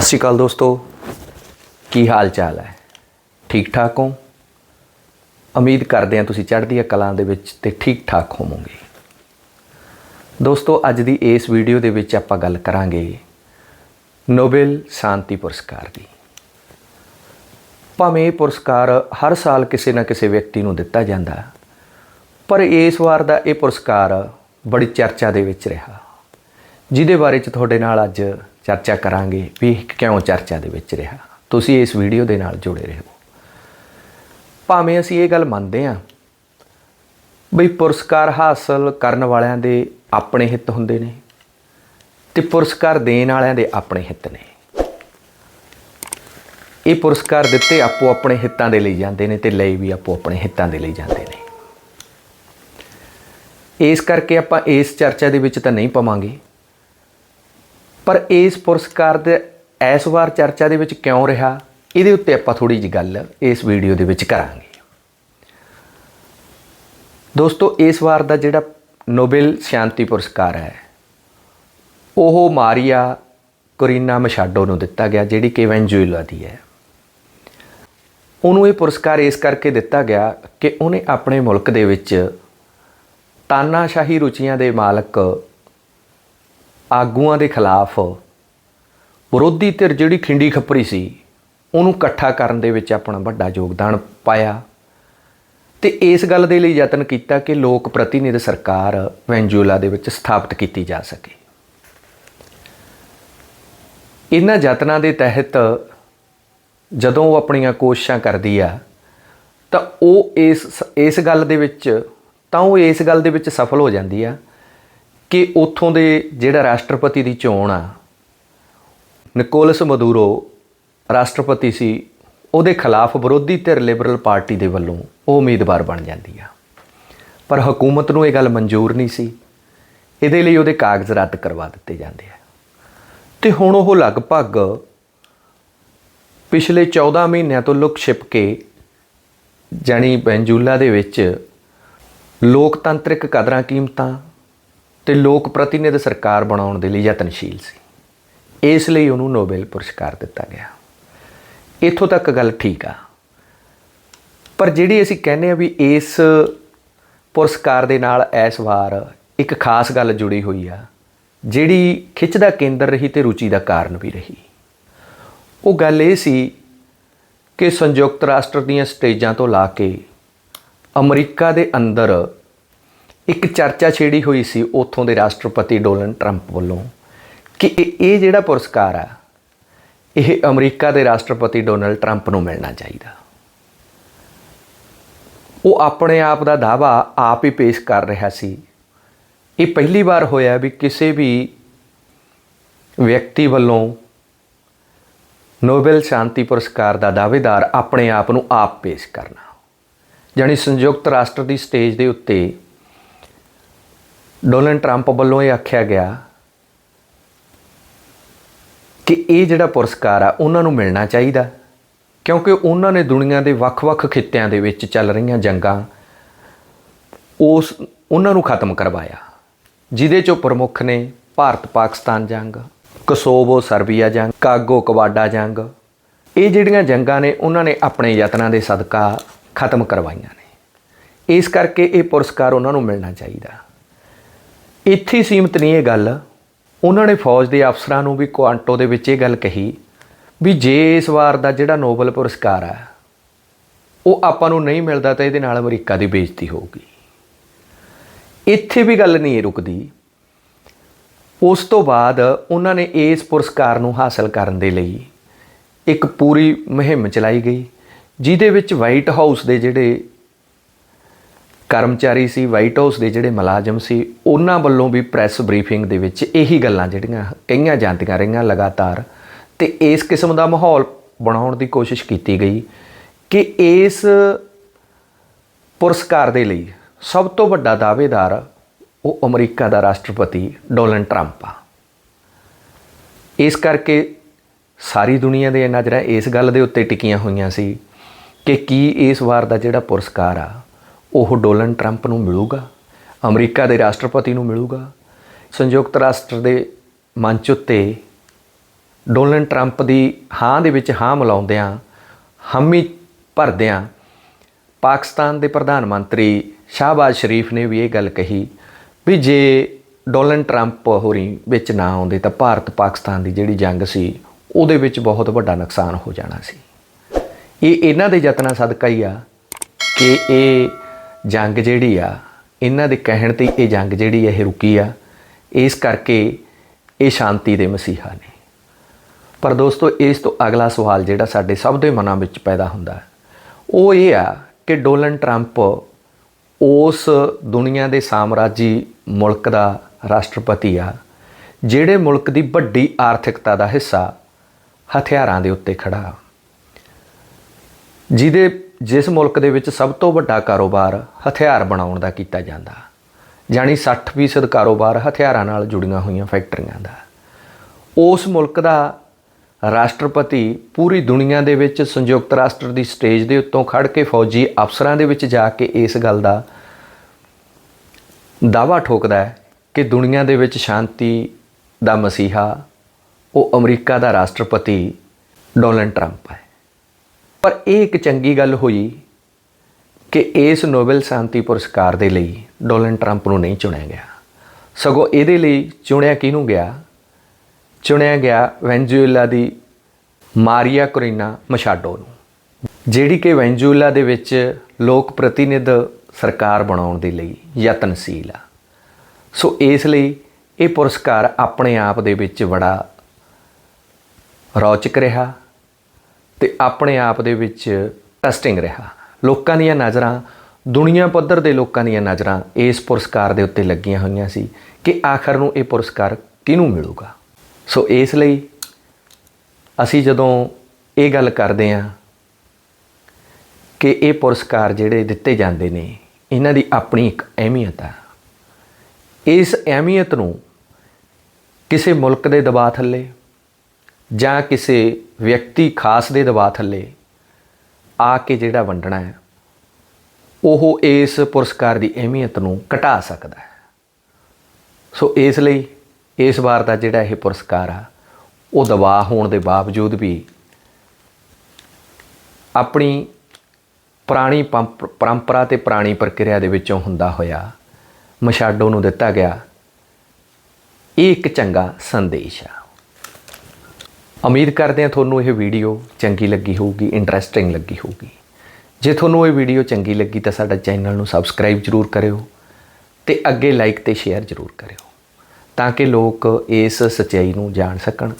ਸਤਿ ਸ਼੍ਰੀ ਅਕਾਲ ਦੋਸਤੋ। ਕੀ ਹਾਲ ਚਾਲ ਹੈ? ਠੀਕ ਠਾਕ ਹੋ? ਉਮੀਦ ਕਰਦੇ ਹਾਂ ਤੁਸੀਂ ਚੜ੍ਹਦੀਆਂ ਕਲਾਂ ਦੇ ਵਿੱਚ ਤੇ ਠੀਕ ਠਾਕ ਹੋਵੋਗੇ। ਦੋਸਤੋ, ਅੱਜ ਦੀ ਇਸ ਵੀਡੀਓ ਦੇ ਵਿੱਚ ਆਪਾਂ ਗੱਲ ਕਰਾਂਗੇ ਨੋਬਲ ਸ਼ਾਂਤੀ ਪੁਰਸਕਾਰ ਦੀ। ਭਾਵੇਂ ਇਹ ਪੁਰਸਕਾਰ ਹਰ ਸਾਲ ਕਿਸੇ ਨਾ ਕਿਸੇ ਵਿਅਕਤੀ ਨੂੰ ਦਿੱਤਾ ਜਾਂਦਾ, ਪਰ ਇਸ ਵਾਰ ਦਾ ਇਹ ਪੁਰਸਕਾਰ ਬੜੀ ਚਰਚਾ ਦੇ ਵਿੱਚ ਰਿਹਾ, ਜਿਹਦੇ ਬਾਰੇ ਚ ਤੁਹਾਡੇ ਨਾਲ ਅੱਜ ਚਰਚਾ ਕਰਾਂਗੇ ਵੀ ਇਹ ਕਿਉਂ ਚਰਚਾ ਦੇ ਵਿੱਚ ਰਿਹਾ। ਤੁਸੀਂ ਇਸ ਵੀਡੀਓ ਦੇ ਨਾਲ ਜੁੜੇ ਰਹੋ। ਭਾਵੇਂ ਅਸੀਂ ਇਹ ਗੱਲ ਮੰਨਦੇ ਹਾਂ ਬਈ ਪੁਰਸਕਾਰ ਹਾਸਲ ਕਰਨ ਵਾਲਿਆਂ ਦੇ ਆਪਣੇ ਹਿੱਤ ਹੁੰਦੇ ਨੇ ਤੇ ਪੁਰਸਕਾਰ ਦੇਣ ਵਾਲਿਆਂ ਦੇ ਆਪਣੇ ਹਿੱਤ ਨੇ। ਇਹ ਪੁਰਸਕਾਰ ਦਿੱਤੇ ਆਪੋ ਆਪਣੇ ਹਿੱਤਾਂ ਦੇ ਲਈ ਜਾਂਦੇ ਨੇ ਤੇ ਲਈ ਵੀ ਆਪੋ ਆਪਣੇ ਹਿੱਤਾਂ ਦੇ ਲਈ ਜਾਂਦੇ ਨੇ। ਇਸ ਕਰਕੇ ਆਪਾਂ ਇਸ ਚਰਚਾ ਦੇ ਵਿੱਚ ਤਾਂ ਨਹੀਂ ਪਵਾਂਗੇ। ਪਰ ਇਸ ਪੁਰਸਕਾਰ ਦੇ ਇਸ ਵਾਰ ਚਰਚਾ ਦੇ ਵਿੱਚ ਕਿਉਂ ਰਿਹਾ? ਇਹਦੇ ਉੱਤੇ ਆਪਾਂ ਥੋੜੀ ਜਿਹੀ ਗੱਲ ਇਸ ਵੀਡੀਓ ਦੇ ਵਿੱਚ ਕਰਾਂਗੇ। ਦੋਸਤੋ, ਇਸ ਵਾਰ ਦਾ ਜਿਹੜਾ ਨੋਬਲ ਸ਼ਾਂਤੀ ਪੁਰਸਕਾਰ ਹੈ, ਉਹ ਮਾਰੀਆ ਕੋਰੀਨਾ ਮਸ਼ਾਡੋ ਨੂੰ ਦਿੱਤਾ ਗਿਆ, ਜਿਹੜੀ ਕਿ ਵੈਨਜ਼ੂਏਲਾ ਦੀ ਹੈ। ਉਹਨੂੰ ਇਹ ਪੁਰਸਕਾਰ ਇਸ ਕਰਕੇ ਦਿੱਤਾ ਗਿਆ ਕਿ ਉਹਨੇ ਆਪਣੇ ਮੁਲਕ ਦੇ ਵਿੱਚ ਤਾਨਾਸ਼ਾਹੀ ਰੁਚੀਆਂ ਦੇ ਮਾਲਕ ਆਗੂਆਂ ਦੇ ਖਿਲਾਫ ਵਿਰੋਧੀ ਧਿਰ ਜਿਹੜੀ ਖਿੰਡੀ ਖੱਪਰੀ ਸੀ, ਉਹਨੂੰ ਇਕੱਠਾ ਕਰਨ ਦੇ ਵਿੱਚ ਆਪਣਾ ਵੱਡਾ ਯੋਗਦਾਨ ਪਾਇਆ। ਤੇ ਇਸ ਗੱਲ ਦੇ ਲਈ ਯਤਨ ਕੀਤਾ ਕਿ ਲੋਕ ਪ੍ਰਤੀਨਿਧ ਸਰਕਾਰ ਵੈਨਜ਼ੂਲਾ ਦੇ ਵਿੱਚ ਸਥਾਪਿਤ ਕੀਤੀ ਜਾ ਸਕੇ। ਇਹਨਾਂ ਯਤਨਾਂ ਦੇ ਤਹਿਤ ਜਦੋਂ ਉਹ ਆਪਣੀਆਂ ਕੋਸ਼ਿਸ਼ਾਂ ਕਰਦੀ ਆ, ਤਾਂ ਉਹ ਇਸ ਇਸ ਗੱਲ ਦੇ ਵਿੱਚ, ਤਾਂ ਉਹ ਇਸ ਗੱਲ ਦੇ ਵਿੱਚ ਸਫਲ ਹੋ ਜਾਂਦੀ ਆ ਕਿ ਉੱਥੋਂ ਦੇ ਜਿਹੜਾ ਰਾਸ਼ਟਰਪਤੀ ਦੀ ਚੋਣ ਆ, ਨਿਕੋਲਸ ਮਦੂਰੋ ਰਾਸ਼ਟਰਪਤੀ ਸੀ, ਉਹਦੇ ਖਿਲਾਫ ਵਿਰੋਧੀ ਧਿਰ ਲਿਬਰਲ ਪਾਰਟੀ ਦੇ ਵੱਲੋਂ ਉਹ ਉਮੀਦਵਾਰ ਬਣ ਜਾਂਦੀ ਆ। ਪਰ ਹਕੂਮਤ ਨੂੰ ਇਹ ਗੱਲ ਮਨਜ਼ੂਰ ਨਹੀਂ ਸੀ। ਇਹਦੇ ਲਈ ਉਹਦੇ ਕਾਗਜ਼ ਰੱਦ ਕਰਵਾ ਦਿੱਤੇ ਜਾਂਦੇ ਆ। ਤੇ ਹੁਣ ਉਹ ਲਗਭਗ ਪਿਛਲੇ 14 ਮਹੀਨਿਆਂ ਤੋਂ ਲੁਕ ਛਿਪ ਕੇ ਜਾਣੀ ਬੈਂਜੂਲਾ ਦੇ ਵਿੱਚ ਲੋਕਤੰਤਰਿਕ ਕਦਰਾਂ, ਕੀਮਤਾਂ ਤੇ ਲੋਕ ਪ੍ਰਤੀਨਿਧ ਸਰਕਾਰ ਬਣਾਉਣ ਦੇ ਲਈ ਯਤਨਸ਼ੀਲ ਸੀ। ਇਸ ਲਈ ਉਹਨੂੰ ਨੋਬਲ ਪੁਰਸਕਾਰ ਦਿੱਤਾ ਗਿਆ। ਇੱਥੋਂ ਤੱਕ ਗੱਲ ਠੀਕ ਆ। ਪਰ ਜਿਹੜੀ ਅਸੀਂ ਕਹਿੰਦੇ ਆ ਵੀ ਇਸ ਪੁਰਸਕਾਰ ਦੇ ਨਾਲ ਇਸ ਵਾਰ ਇੱਕ ਖਾਸ ਗੱਲ ਜੁੜੀ ਹੋਈ ਆ, ਜਿਹੜੀ ਖਿੱਚ ਦਾ ਕੇਂਦਰ ਰਹੀ ਤੇ ਰੁਚੀ ਦਾ ਕਾਰਨ ਵੀ ਰਹੀ। ਉਹ ਗੱਲ ਇਹ ਸੀ ਕਿ ਸੰਯੁਕਤ ਰਾਸ਼ਟਰ ਦੀਆਂ ਸਟੇਜਾਂ ਤੋਂ ਲਾ ਕੇ ਅਮਰੀਕਾ ਦੇ ਅੰਦਰ ਇੱਕ ਚਰਚਾ ਛੇੜੀ ਹੋਈ ਸੀ ਉੱਥੋਂ ਦੇ ਰਾਸ਼ਟਰਪਤੀ ਡੋਨਲਡ ਟਰੰਪ ਵੱਲੋਂ ਕਿ ਇਹ ਇਹ ਜਿਹੜਾ ਪੁਰਸਕਾਰ ਆ, ਇਹ ਅਮਰੀਕਾ ਦੇ ਰਾਸ਼ਟਰਪਤੀ ਡੋਨਲਡ ਟਰੰਪ ਨੂੰ ਮਿਲਣਾ ਚਾਹੀਦਾ। ਉਹ ਆਪਣੇ ਆਪ ਦਾ ਦਾਵਾ ਆਪ ਹੀ ਪੇਸ਼ ਕਰ ਰਿਹਾ ਸੀ। ਇਹ ਪਹਿਲੀ ਵਾਰ ਹੋਇਆ ਵੀ ਕਿਸੇ ਵੀ ਵਿਅਕਤੀ ਵੱਲੋਂ ਨੋਬਲ ਸ਼ਾਂਤੀ ਪੁਰਸਕਾਰ ਦਾ ਦਾਅਵੇਦਾਰ ਆਪਣੇ ਆਪ ਨੂੰ ਆਪ ਪੇਸ਼ ਕਰਨਾ। ਜਾਨੀ ਸੰਯੁਕਤ ਰਾਸ਼ਟਰ ਦੀ ਸਟੇਜ ਦੇ ਉੱਤੇ ਡੋਨਲਡ ਟਰੰਪ ਵੱਲੋਂ ਇਹ ਆਖਿਆ ਗਿਆ ਕਿ ਇਹ ਜਿਹੜਾ ਪੁਰਸਕਾਰ ਆ, ਉਹਨਾਂ ਨੂੰ ਮਿਲਣਾ ਚਾਹੀਦਾ, ਕਿਉਂਕਿ ਉਹਨਾਂ ਨੇ ਦੁਨੀਆ ਦੇ ਵੱਖ-ਵੱਖ ਖਿੱਤਿਆਂ ਦੇ ਵਿੱਚ ਚੱਲ ਰਹੀਆਂ ਜੰਗਾਂ ਉਸ, ਉਹਨਾਂ ਨੂੰ ਖਤਮ ਕਰਵਾਇਆ, ਜਿਹਦੇ ਚੋਂ ਪ੍ਰਮੁੱਖ ਨੇ ਭਾਰਤ ਪਾਕਿਸਤਾਨ ਜੰਗ, ਕਸੋਵੋ ਸਰਬੀਆ ਜੰਗ, ਕਾਗੋ ਕਵਾਡਾ ਜੰਗ, ਇਹ ਜਿਹੜੀਆਂ ਜੰਗਾਂ ਨੇ, ਉਹਨਾਂ ਨੇ ਆਪਣੇ ਯਤਨਾਂ ਦੇ ਸਦਕਾ ਖਤਮ ਕਰਵਾਈਆਂ ਨੇ। ਇਸ ਕਰਕੇ ਇਹ ਪੁਰਸਕਾਰ ਉਹਨਾਂ ਨੂੰ ਮਿਲਣਾ ਚਾਹੀਦਾ। ਇੱਥੇ ਹੀ ਸੀਮਤ ਨਹੀਂ ਇਹ ਗੱਲ। ਉਹਨਾਂ ਨੇ ਫੌਜ ਦੇ ਅਫਸਰਾਂ ਨੂੰ ਵੀ ਕੁਆਂਟੋ ਦੇ ਵਿੱਚ ਇਹ ਗੱਲ ਕਹੀ ਵੀ ਜੇ ਇਸ ਵਾਰ ਦਾ ਜਿਹੜਾ ਨੋਬਲ ਪੁਰਸਕਾਰ ਆ ਉਹ ਆਪਾਂ ਨੂੰ ਨਹੀਂ ਮਿਲਦਾ ਤਾਂ ਇਹਦੇ ਨਾਲ ਅਮਰੀਕਾ ਦੀ ਬੇਇੱਜ਼ਤੀ ਹੋਊਗੀ। ਇੱਥੇ ਵੀ ਗੱਲ ਨਹੀਂ ਇਹ ਰੁਕਦੀ। ਉਸ ਤੋਂ ਬਾਅਦ ਉਹਨਾਂ ਨੇ ਇਸ ਪੁਰਸਕਾਰ ਨੂੰ ਹਾਸਲ ਕਰਨ ਦੇ ਲਈ ਇੱਕ ਪੂਰੀ ਮੁਹਿੰਮ ਚਲਾਈ ਗਈ, ਜਿਹਦੇ ਵਿੱਚ ਵਾਈਟ ਹਾਊਸ ਦੇ ਜਿਹੜੇ ਕਰਮਚਾਰੀ ਸੀ ਵਾਈਟ ਹਾਊਸ ਦੇ ਜਿਹੜੇ ਮੁਲਾਜ਼ਮ ਸੀ, ਉਹਨਾਂ ਵੱਲੋਂ ਵੀ ਪ੍ਰੈਸ ਬਰੀਫਿੰਗ ਦੇ ਵਿੱਚ ਇਹੀ ਗੱਲਾਂ ਜਿਹੜੀਆਂ ਕਹੀਆਂ ਜਾਂਦੀਆਂ ਰਹੀਆਂ ਲਗਾਤਾਰ। ਤੇ ਇਸ ਕਿਸਮ ਦਾ ਮਾਹੌਲ ਬਣਾਉਣ ਦੀ ਕੋਸ਼ਿਸ਼ ਕੀਤੀ ਗਈ ਕਿ ਇਸ ਪੁਰਸਕਾਰ ਦੇ ਲਈ ਸਭ ਤੋਂ ਵੱਡਾ ਦਾਅਵੇਦਾਰ ਉਹ ਅਮਰੀਕਾ ਦਾ ਰਾਸ਼ਟਰਪਤੀ ਡੋਨਲਡ ਟਰੰਪ ਆ। ਇਸ ਕਰਕੇ ਸਾਰੀ ਦੁਨੀਆ ਦੇ ਨਜ਼ਰਾਂ ਇਸ ਗੱਲ ਦੇ ਉੱਤੇ ਟਿਕੀਆਂ ਹੋਈਆਂ ਸੀ ਕਿ ਕੀ ਇਸ ਵਾਰ ਦਾ ਜਿਹੜਾ ਪੁਰਸਕਾਰ ਆ ਉਹ ਡੋਨਲਡ ਟਰੰਪ ਨੂੰ ਮਿਲੂਗਾ, ਅਮਰੀਕਾ ਦੇ ਰਾਸ਼ਟਰਪਤੀ ਨੂੰ ਮਿਲੂਗਾ। ਸੰਯੁਕਤ ਰਾਸ਼ਟਰ ਦੇ ਮੰਚ ਉੱਤੇ ਡੋਨਲਡ ਟਰੰਪ ਦੀ ਹਾਂ ਦੇ ਵਿੱਚ ਹਾਂ ਮਿਲਾਉਂਦਿਆਂ, ਹਾਮੀ ਭਰਦਿਆਂ ਪਾਕਿਸਤਾਨ ਦੇ ਪ੍ਰਧਾਨ ਮੰਤਰੀ ਸ਼ਾਹਬਾਜ਼ ਸ਼ਰੀਫ ਨੇ ਵੀ ਇਹ ਗੱਲ ਕਹੀ ਵੀ ਜੇ ਡੋਨਲਡ ਟਰੰਪ ਹੋਰੀ ਵਿੱਚ ਨਾ ਆਉਂਦੇ ਤਾਂ ਭਾਰਤ ਪਾਕਿਸਤਾਨ ਦੀ ਜਿਹੜੀ ਜੰਗ ਸੀ, ਉਹਦੇ ਵਿੱਚ ਬਹੁਤ ਵੱਡਾ ਨੁਕਸਾਨ ਹੋ ਜਾਣਾ ਸੀ। ਇਹ ਇਹਨਾਂ ਦੇ ਯਤਨਾਂ ਸਦਕਾ ਹੀ ਆ ਕਿ ਇਹ ਜੰਗ ਜਿਹੜੀ ਆ, ਇਹਨਾਂ ਦੇ ਕਹਿਣ ਤੇ ਇਹ ਜੰਗ ਜਿਹੜੀ ਇਹ ਰੁਕੀ ਆ। ਇਸ ਕਰਕੇ ਇਹ ਸ਼ਾਂਤੀ ਦੇ ਮਸੀਹਾ ਨੇ। ਪਰ ਦੋਸਤੋ, ਇਸ ਤੋਂ ਅਗਲਾ ਸਵਾਲ ਜਿਹੜਾ ਸਾਡੇ ਸਭ ਦੇ ਮਨਾਂ ਵਿੱਚ ਪੈਦਾ ਹੁੰਦਾ ਹੈ, ਉਹ ਇਹ ਆ ਕਿ ਡੋਨਲਡ ਟਰੰਪ ਉਸ ਦੁਨੀਆ ਦੇ ਸਾਮਰਾਜੀ ਮੁਲਕ ਦਾ ਰਾਸ਼ਟਰਪਤੀ ਆ, ਜਿਹੜੇ ਮੁਲਕ ਦੀ ਵੱਡੀ ਆਰਥਿਕਤਾ ਦਾ ਹਿੱਸਾ ਹਥਿਆਰਾਂ ਦੇ ਉੱਤੇ ਖੜਾ। ਜਿਹਦੇ ਜਿਸ ਮੁਲਕ ਦੇ ਵਿੱਚ ਸਭ ਤੋਂ ਵੱਡਾ ਕਾਰੋਬਾਰ ਹਥਿਆਰ ਬਣਾਉਣ ਦਾ ਕੀਤਾ ਜਾਂਦਾ। ਜਾਨੀ 60% ਕਾਰੋਬਾਰ ਹਥਿਆਰਾਂ ਨਾਲ ਜੁੜੀਆਂ ਹੋਈਆਂ ਫੈਕਟਰੀਆਂ ਦਾ। ਉਸ ਮੁਲਕ ਦਾ ਰਾਸ਼ਟਰਪਤੀ ਪੂਰੀ ਦੁਨੀਆ ਦੇ ਵਿੱਚ ਸੰਯੁਕਤ ਰਾਸ਼ਟਰ ਦੀ ਸਟੇਜ ਦੇ ਉੱਤੋਂ ਖੜ ਕੇ ਫੌਜੀ ਅਫਸਰਾਂ ਦੇ ਵਿੱਚ ਜਾ ਕੇ ਇਸ ਗੱਲ ਦਾ ਦਾਵਾ ਠੋਕਦਾ ਹੈ ਕਿ ਦੁਨੀਆ ਦੇ ਵਿੱਚ ਸ਼ਾਂਤੀ ਦਾ ਮਸੀਹਾ ਉਹ ਅਮਰੀਕਾ ਦਾ ਰਾਸ਼ਟਰਪਤੀ ਡੋਨਲਡ ਟਰੰਪ ਹੈ। ਪਰ ਇਹ ਇੱਕ ਚੰਗੀ ਗੱਲ ਹੋਈ ਕਿ ਇਸ ਨੋਬਲ ਸ਼ਾਂਤੀ ਪੁਰਸਕਾਰ ਦੇ ਲਈ ਡੋਨਲਡ ਟਰੰਪ ਨੂੰ ਨਹੀਂ ਚੁਣਿਆ ਗਿਆ। ਸਗੋਂ ਇਹਦੇ ਲਈ ਚੁਣਿਆ ਕਿਹਨੂੰ ਗਿਆ? ਚੁਣਿਆ ਗਿਆ ਵੈਨਜ਼ੂਏਲਾ ਦੀ ਮਾਰੀਆ ਕੋਰੀਨਾ ਮਸ਼ਾਡੋ ਨੂੰ, ਜਿਹੜੀ ਕਿ ਵੈਨਜ਼ੂਏਲਾ ਦੇ ਵਿੱਚ ਲੋਕ ਪ੍ਰਤੀਨਿਧ ਸਰਕਾਰ ਬਣਾਉਣ ਦੇ ਲਈ ਯਤਨਸ਼ੀਲ ਆ। ਸੋ ਇਸ ਲਈ ਇਹ ਪੁਰਸਕਾਰ ਆਪਣੇ ਆਪ ਦੇ ਵਿੱਚ ਬੜਾ ਰੌਚਕ ਰਿਹਾ। ਤੇ ਆਪਣੇ ਆਪ ਦੇ ਵਿੱਚ ਟੈਸਟਿੰਗ ਰਿਹਾ। ਲੋਕਾਂ ਦੀਆਂ ਨਜ਼ਰਾਂ, ਦੁਨੀਆ ਪੱਧਰ ਦੇ ਲੋਕਾਂ ਦੀਆਂ ਨਜ਼ਰਾਂ ਇਸ ਪੁਰਸਕਾਰ ਦੇ ਉੱਤੇ ਲੱਗੀਆਂ ਹੋਈਆਂ ਸੀ ਕਿ ਆਖਰ ਨੂੰ ਇਹ ਪੁਰਸਕਾਰ ਕਿਹਨੂੰ ਮਿਲੂਗਾ। ਸੋ ਇਸ ਲਈ ਅਸੀਂ ਜਦੋਂ ਇਹ ਗੱਲ ਕਰਦੇ ਹਾਂ ਕਿ ਇਹ ਪੁਰਸਕਾਰ ਜਿਹੜੇ ਦਿੱਤੇ ਜਾਂਦੇ ਨੇ, ਇਹਨਾਂ ਦੀ ਆਪਣੀ ਇੱਕ ਅਹਿਮੀਅਤ ਆ। ਇਸ ਅਹਿਮੀਅਤ ਨੂੰ ਕਿਸੇ ਮੁਲਕ ਦੇ ਦਬਾਅ ਥੱਲੇ ਜਾਂ ਕਿਸੇ ਵਿਅਕਤੀ ਖਾਸ ਦੇ ਦਬਾਅ ਥੱਲੇ ਆ ਕੇ ਜਿਹੜਾ ਵੰਡਣਾ ਹੈ, ਉਹ ਇਸ ਪੁਰਸਕਾਰ ਦੀ ਅਹਿਮੀਅਤ ਨੂੰ ਘਟਾ ਸਕਦਾ ਹੈ। ਸੋ ਇਸ ਲਈ ਇਸ ਵਾਰ ਦਾ ਜਿਹੜਾ ਇਹ ਪੁਰਸਕਾਰ ਆ, ਉਹ ਦਬਾਅ ਹੋਣ ਦੇ ਬਾਵਜੂਦ ਵੀ ਆਪਣੀ ਪੁਰਾਣੀ ਪੰਪ- ਪਰੰਪਰਾ ਤੇ ਪੁਰਾਣੀ ਪ੍ਰਕਿਰਿਆ ਦੇ ਵਿੱਚੋਂ ਹੁੰਦਾ ਹੋਇਆ ਮਸ਼ਾਡੋ ਨੂੰ ਦਿੱਤਾ ਗਿਆ ਇਹ ਇੱਕ ਚੰਗਾ ਸੰਦੇਸ਼ ਆ। ਉਮੀਦ ਕਰਦੇ ਹਾਂ ਤੁਹਾਨੂੰ ਇਹ ਵੀਡੀਓ ਚੰਗੀ ਲੱਗੀ ਹੋਊਗੀ ਇੰਟਰਸਟਿੰਗ ਲੱਗੀ ਹੋਊਗੀ। ਜੇ ਤੁਹਾਨੂੰ ਇਹ ਵੀਡੀਓ ਚੰਗੀ ਲੱਗੀ ਤਾਂ ਸਾਡਾ ਚੈਨਲ ਨੂੰ ਸਬਸਕ੍ਰਾਈਬ ਜ਼ਰੂਰ ਕਰਿਓ ਤੇ ਅੱਗੇ ਲਾਈਕ ਤੇ ਸ਼ੇਅਰ ਜ਼ਰੂਰ ਕਰਿਓ ਤਾਂ ਕਿ ਲੋਕ ਇਸ ਸੱਚਾਈ ਨੂੰ ਜਾਣ ਸਕਣ।